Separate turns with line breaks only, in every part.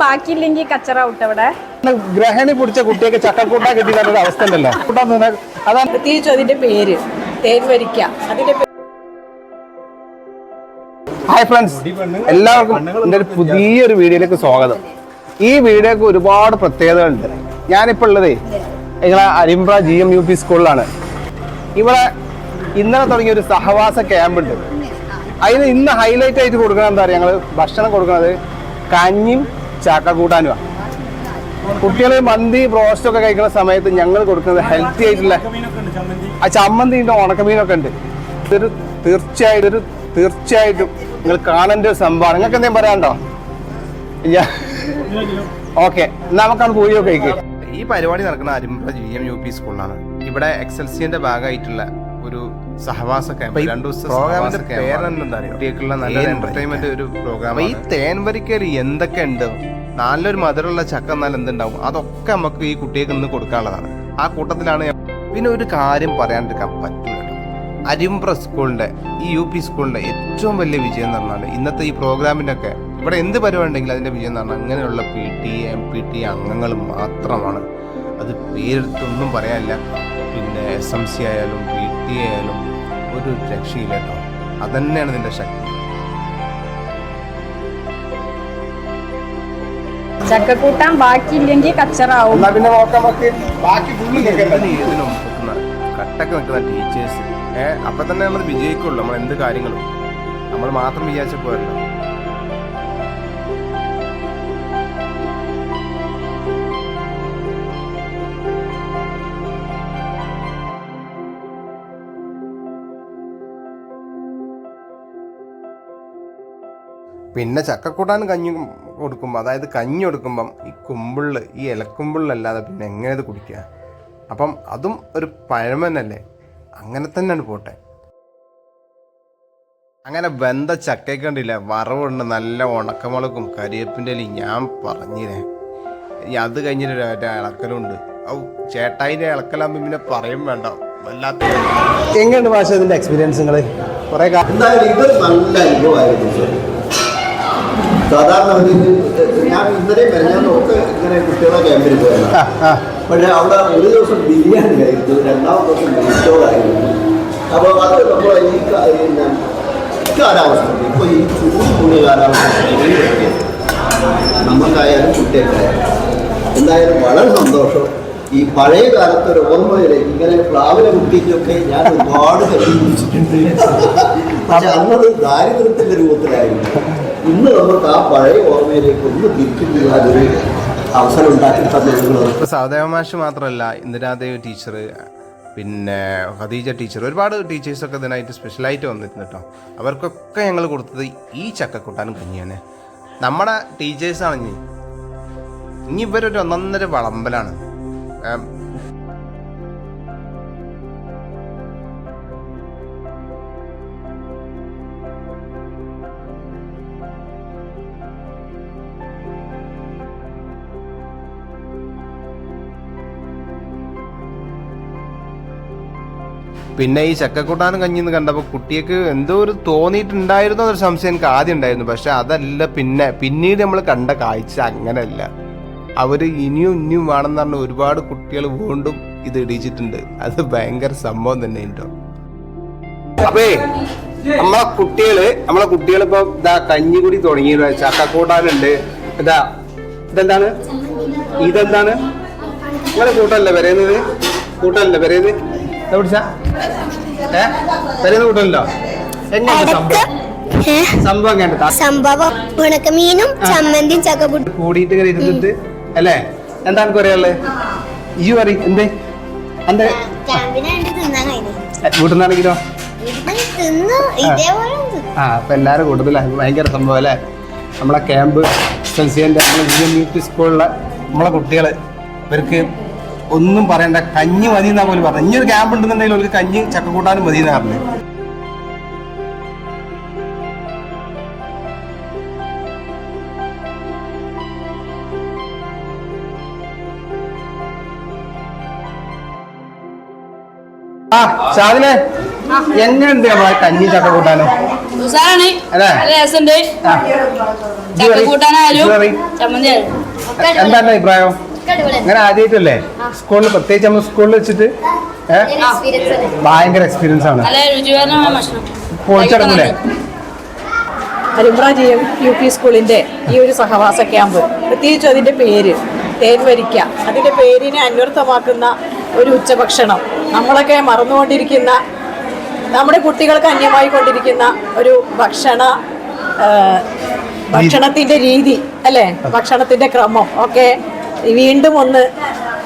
ബാക്കിയില്ലെങ്കിൽ കച്ചറ ഔട്ട് അവിടെ.
ഗ്രഹണി പിടിച്ച കുട്ടിയൊക്കെ ചക്കക്കൂട്ടാ കിട്ടി നല്ലൊരു അവസ്ഥ ഉണ്ടല്ലോ. അതാണ്
പ്രത്യേകിച്ച് അതിന്റെ പേര് തേൻ വരിക്ക. അതിന്റെ പേ-
ഹായ് ഫ്രണ്ട്സ് എല്ലാവർക്കും എന്റെ ഒരു പുതിയൊരു വീഡിയോയിലേക്ക് സ്വാഗതം. ഈ വീഡിയോക്ക് ഒരുപാട് പ്രത്യേകതകളുണ്ട്. ഞാനിപ്പോൾ ഉള്ളതേ നിങ്ങളെ Arimbra G M U P സ്കൂളിലാണ് ഇവിടെ ഇന്നലെ തുടങ്ങിയ ഒരു സഹവാസ ക്യാമ്പ് ഉണ്ട്. അതിന് ഇന്ന് ഹൈലൈറ്റ് ആയിട്ട് കൊടുക്കണം എന്താ പറയുക ഞങ്ങൾ ഭക്ഷണം കൊടുക്കുന്നത് കഞ്ഞിയും ചാക്ക ചക്കക്കൂട്ടാനുമാണ് കുട്ടികൾ മന്തി ബ്രോസ്റ്റ് ഒക്കെ കഴിക്കുന്ന സമയത്ത് ഞങ്ങൾ കൊടുക്കുന്നത് ഹെൽത്തി ആയിട്ടുള്ള ആ ചമ്മന്തി ഉണ്ട് ഉണക്കമീനൊക്കെ ഉണ്ട്. ഇതൊരു തീർച്ചയായിട്ടും ഒരു തീർച്ചയായിട്ടും നിങ്ങൾ കാണേണ്ട ഒരു സംഭവമാണ്. നിങ്ങൾക്ക് എന്തെങ്കിലും പറയാനുണ്ടോ? ഓക്കെ നമുക്കാണ് പോയി കഴിക്കുക ഈ പരിപാടി നടക്കുന്ന Arimbra G M U P സ്കൂളിലാണ് ഇവിടെ എക്സ് എൽ സിന്റെ ഭാഗമായിട്ടുള്ള ഒരു സഹവാസ ക്യാമ്പ് രണ്ടു കുട്ടികൾക്കുള്ള എന്റർടൈൻമെന്റ് ഒരു പ്രോഗ്രാം ഈ തേൻ വരിക്കൽ എന്തൊക്കെ ഉണ്ട്? നല്ലൊരു മധുരമുള്ള ചക്ക എന്നാൽ എന്തുണ്ടാവും? അതൊക്കെ നമുക്ക് ഈ കുട്ടികൾക്ക് ഇന്ന് കൊടുക്കാനുള്ളതാണ്. ആ കൂട്ടത്തിലാണ് പിന്നെ ഒരു കാര്യം പറയാണ്ടിരിക്കാൻ പറ്റില്ല. അരിമ്പ്ര സ്കൂളിന്റെ ഈ യു പി സ്കൂളിന്റെ ഏറ്റവും വലിയ വിജയം എന്ന് പറഞ്ഞാൽ ഇന്നത്തെ ഈ പ്രോഗ്രാമിനൊക്കെ ഇവിടെ എന്ത് പരിപാടി ഉണ്ടെങ്കിലും അതിന്റെ വിജയം എന്ന് പറഞ്ഞാൽ അങ്ങനെയുള്ള P T M P T അംഗങ്ങൾ മാത്രമാണ്. അത് പേരെടുത്തൊന്നും പറയാനില്ല. പിന്നെ എസ് എം സി ആയാലും പി ആയാലും ഒരു രക്ഷയില്ല കേട്ടോ. അതന്നെയാണ് നിന്റെ ശക്തി.
ചക്കക്കൂട്ടാൻ ബാക്കിയില്ലെങ്കിൽ കച്ചറ ആവും
എന്നാ പിന്നെ നോക്കാം ബാക്കി ഫുള്ള് ഇതിനും നിൽക്കുന്ന കട്ടൊക്കെ നിൽക്കുന്ന ടീച്ചേഴ്സ് ഏഹ് അപ്പൊ തന്നെ നമ്മൾ വിജയിക്കുള്ളൂ. നമ്മൾ എന്ത് കാര്യങ്ങളും. നമ്മൾ മാത്രം വിചാരിച്ച പോരല്ലോ. പിന്നെ ചക്കക്കൂട്ടാൻ കഞ്ഞി കൊടുക്കുമ്പോൾ അതായത് കഞ്ഞി കൊടുക്കുമ്പം ഈ കുമ്പിളിൽ ഈ ഇലക്കുമ്പിളിലല്ലാതെ പിന്നെ എങ്ങനെ ഇത് കുടിക്കുക? അപ്പം അതും ഒരു പഴമനല്ലേ? അങ്ങനെ തന്നെയാണ് പോട്ടെ. അങ്ങനെ വെന്ത ചക്കയൊക്കെ കണ്ടില്ല? വറവുണ്ട് നല്ല ഉണക്കമുളകും കരിയേപ്പിന്റെ ഇലയും. ഞാൻ പറഞ്ഞില്ലേ അത് കഴിഞ്ഞിട്ട് ഒരു മറ്റേ ഇളക്കലുണ്ട്. ഔ ചേട്ടായിന്റെ ഇളക്കലാകുമ്പോൾ പിന്നെ പറയും വേണ്ട. വല്ലാത്ത എങ്ങനെയുണ്ട് ഭാഷ ഇതിന്റെ എക്സ്പീരിയൻസ് നിങ്ങൾ കുറേ
എന്തായാലും ഇത് നല്ല അനുഭവമായിരുന്നു. സാധാരണ ഒരു ഞാൻ ഇന്നലെ പറഞ്ഞാൽ ഒക്കെ ഇങ്ങനെ കുട്ടികളെ ക്യാമ്പിൽ പോയതാണ് പക്ഷേ അവിടെ ഒരു ദിവസം ബിരിയാണി ആയിരുന്നു രണ്ടാമത്തെ ദിവസം നെയ്ച്ചോറായിരുന്നു അപ്പോൾ അത് നമ്മൾ ഈ പിന്നെ കാലാവസ്ഥ ഇപ്പോൾ ഈ ചൂട് കൂടിയ കാലാവസ്ഥ നമുക്കായാലും കുട്ടികൾക്കായാലും എന്തായാലും വളരെ സന്തോഷം. ഈ പഴയ കാലത്ത് ഒരു ഓർമ്മയിൽ ഇങ്ങനെ പ്ലാവിലെ കുട്ടിക്കൊക്കെ ഞാൻ ഒരുപാട് കഴിഞ്ഞിട്ടുണ്ട് പക്ഷെ അന്നത് ദാരിദ്ര്യത്തിന്റെ രൂപത്തിലായിരുന്നു. ഇന്ന് നമുക്ക് ആ പഴയ ഓർമ്മയിലേക്ക് ഒന്ന് തിരിക്കുന്ന ഒരു അവസരം ഉണ്ടാക്കി
തന്നെ സഹദേവ മാഷ് മാത്രമല്ല ഇന്ദിരാദേവി ടീച്ചർ പിന്നെ ഖദീജ ടീച്ചർ ഒരുപാട് ടീച്ചേഴ്സൊക്കെ ഇതിനായിട്ട് സ്പെഷ്യലായിട്ട് വന്നിരുന്നു കേട്ടോ അവർക്കൊക്കെ ഞങ്ങൾ കൊടുത്തത് ഈ ചക്കക്കൂട്ടാനും കഞ്ഞിയാണ്. നമ്മുടെ ടീച്ചേഴ്സാണ് ഇനി ഇനി ഇവരൊരു ഒന്നൊന്നര വളമ്പലാണ്. പിന്നെ ഈ ചക്കക്കൂട്ടാനും കഞ്ഞിന്ന് കണ്ടപ്പോൾ കുട്ടിക്ക് എന്തോ ഒരു തോന്നിയിട്ടുണ്ടായിരുന്നോ എന്നൊരു സംശയം എനിക്ക് ആദ്യം ഉണ്ടായിരുന്നു. പക്ഷെ അതല്ല പിന്നെ പിന്നീട് നമ്മൾ കണ്ട കാഴ്ച അങ്ങനെയല്ല. അവർ ഇനിയും ഇനിയും വേണമെന്ന് പറഞ്ഞ ഒരുപാട് കുട്ടികൾ വീണ്ടും ഇത് ഇടിച്ചിട്ടുണ്ട്. അത് ഭയങ്കര സംഭവം തന്നെ ഉണ്ടോ അപ്പേ നമ്മളെ കുട്ടികൾ നമ്മളെ കുട്ടികളിപ്പോ ഇതാ കഞ്ഞിക്കുടി തുടങ്ങി ചക്കക്കൂട്ടാനുണ്ട്. ഇതാ ഇതെന്താണ്? ഇതെന്താണ്? നിങ്ങളെ കൂട്ടല്ലേ വരേന്നത്? കൂട്ടല്ലേ എന്താ പിടിച്ച? ഏ? വരുന്ന കൂട്ടല്ലോ? എങ്ങനെ സംഭവം? സംഭവം
ഉണക്കമീനും ചമ്മന്തിയും
കൂടിയിട്ട് ഇങ്ങനെ ഇരുന്നിട്ട് അല്ലേ? എന്താണ് പറയാനുള്ളത് ഈ എന്തേ? എന്റെ ആ അപ്പൊ എല്ലാരും കൂട്ടത്തില്ല ഭയങ്കര സംഭവം അല്ലേ? നമ്മളെ ക്യാമ്പ് സെൽസിയന്റെ നമ്മളെ ഇന്ത്യൻ എം സ്കൂളിലെ നമ്മളെ കുട്ടികൾ ഇവർക്ക് ഒന്നും പറയണ്ട. കഞ്ഞി മതി എന്നാ പോലും പറഞ്ഞു ഇനി ഒരു ക്യാമ്പ് ഉണ്ടെന്നുണ്ടെങ്കിൽ ഒരു കഞ്ഞി ചക്കക്കൂട്ടാനും മതി എന്നാ പറഞ്ഞു ആ ഷാദിനെ
എങ്ങനെയുണ്ട് നമ്മളെ കഞ്ഞി ചക്ക കൂട്ടാനോ എന്താ അഭിപ്രായം? അങ്ങനെ ആദ്യമായിട്ടല്ലേ സ്കൂളിൽ പ്രത്യേകിച്ച് നമ്മൾ സ്കൂളിൽ വെച്ചിട്ട് ഭയങ്കര എക്സ്പീരിയൻസ് ആണ്. പൊളിച്ചടക്കൂലേ
Arimbra G M U P സ്കൂളിന്റെ ഈ ഒരു സഹവാസ ക്യാമ്പ്. പ്രത്യേകിച്ചും അതിന്റെ പേര് തേൻവരിക്ക. അതിന്റെ പേരിനെ അന്വർത്ഥമാക്കുന്ന ഒരു ഉച്ചഭക്ഷണം. നമ്മളൊക്കെ മറന്നുകൊണ്ടിരിക്കുന്ന നമ്മുടെ കുട്ടികൾക്ക് അന്യമായി കൊണ്ടിരിക്കുന്ന ഒരു ഭക്ഷണ ഭക്ഷണത്തിന്റെ ഭക്ഷണത്തിന്റെ രീതി അല്ലേ? ഭക്ഷണത്തിന്റെ ക്രമം ഒക്കെ വീണ്ടും ഒന്ന്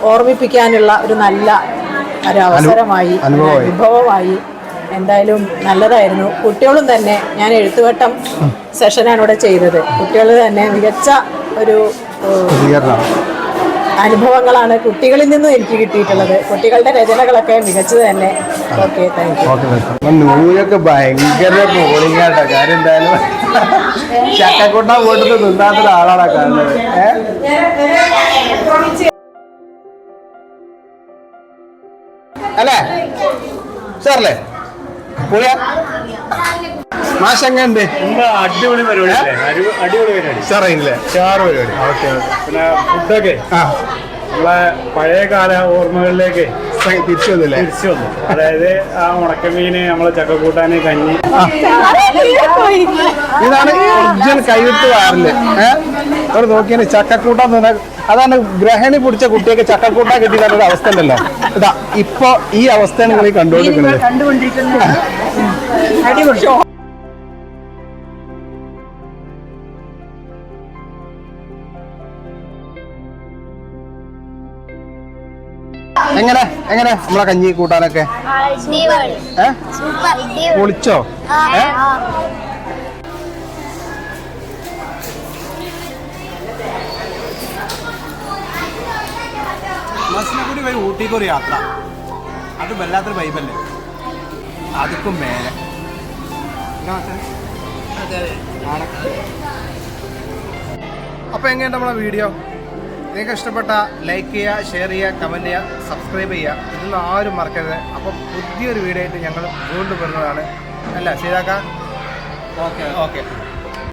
ഓർമ്മിപ്പിക്കാനുള്ള ഒരു നല്ല ഒരു അവസരമായി
അനുഭവമായി.
എന്തായാലും നല്ലതായിരുന്നു. കുട്ടികളും തന്നെ ഞാൻ എഴുത്തുവട്ടം സെഷനാണ് ഇവിടെ ചെയ്തത്. കുട്ടികൾ തന്നെ മികച്ച ഒരു അനുഭവങ്ങളാണ് കുട്ടികളിൽ നിന്നും എനിക്ക് കിട്ടിയിട്ടുള്ളത്. കുട്ടികളുടെ രചനകളൊക്കെ മികച്ചത് തന്നെ. ഓക്കെ താങ്ക് യു
നൂലൊക്കെ ഭയങ്കര ആട്ടോ. കാര്യം എന്തായാലും ചക്കക്കൂട്ട വീട്ടിൽ തിന്നാത്ത ഒരാളാണ് കാണുന്നത് ഏഹ് അല്ലേ? സാറല്ലേ? പുളിയ? മാഷങ്ങളുണ്ട്
അടിപൊളി പരിപാടി? അടിപൊളി പരിപാടി.
സാറയില്ലേ? ചാറ് പരിപാടി.
ഓക്കെ. പിന്നെ ഫുഡൊക്കെ?
ആ.
നമ്മളെ പഴയ കാല ഓർമ്മകളിലേക്ക്
തിരിച്ചു വന്നില്ലേ?
തിരിച്ചു വന്നു. അതായത് ആ ഉണക്കമീന് നമ്മളെ ചക്കക്കൂട്ടാന് കഞ്ഞി.
ഇതാണ് ഒറിജിനൽ കൈവിട്ട് വാറിൽ ഏഹ് അവിടെ നോക്കിയാൽ ചക്കക്കൂട്ടം തന്നെ അതാണ് ഗ്രഹണി പിടിച്ച കുട്ടിയൊക്കെ ചക്കക്കൂട്ട കിട്ടിയിട്ടുള്ള ഒരു അവസ്ഥ ഉണ്ടല്ലോ. ഇതാ ഇപ്പൊ ഈ അവസ്ഥയാണ് നിങ്ങൾ കണ്ടുകൊണ്ടിരിക്കുന്നത്. എങ്ങനെ? എങ്ങനെ? നമ്മളെ കഞ്ഞി കൂട്ടാനൊക്കെ? ഏഹ് പൊളിച്ചോ? ഏഹ് വരും ഊട്ടിക്ക് ഒരു യാത്ര. അത് വല്ലാത്തൊരു വൈബല്ലേ അതുക്കും മേലെ. അപ്പോൾ എങ്ങനെയുണ്ട് നമ്മളെ വീഡിയോ നിങ്ങൾക്ക് ഇഷ്ടപ്പെട്ട ലൈക്ക് ചെയ്യുക ഷെയർ ചെയ്യുക കമന്റ് ചെയ്യുക സബ്സ്ക്രൈബ് ചെയ്യുക. ഇതൊന്നും ആരും മറക്കരുത്. അപ്പൊ പുതിയൊരു വീഡിയോ ആയിട്ട് ഞങ്ങൾ വീണ്ടും വരുന്നതാണ്. അല്ല ശരിയാക്കാം? Okay okay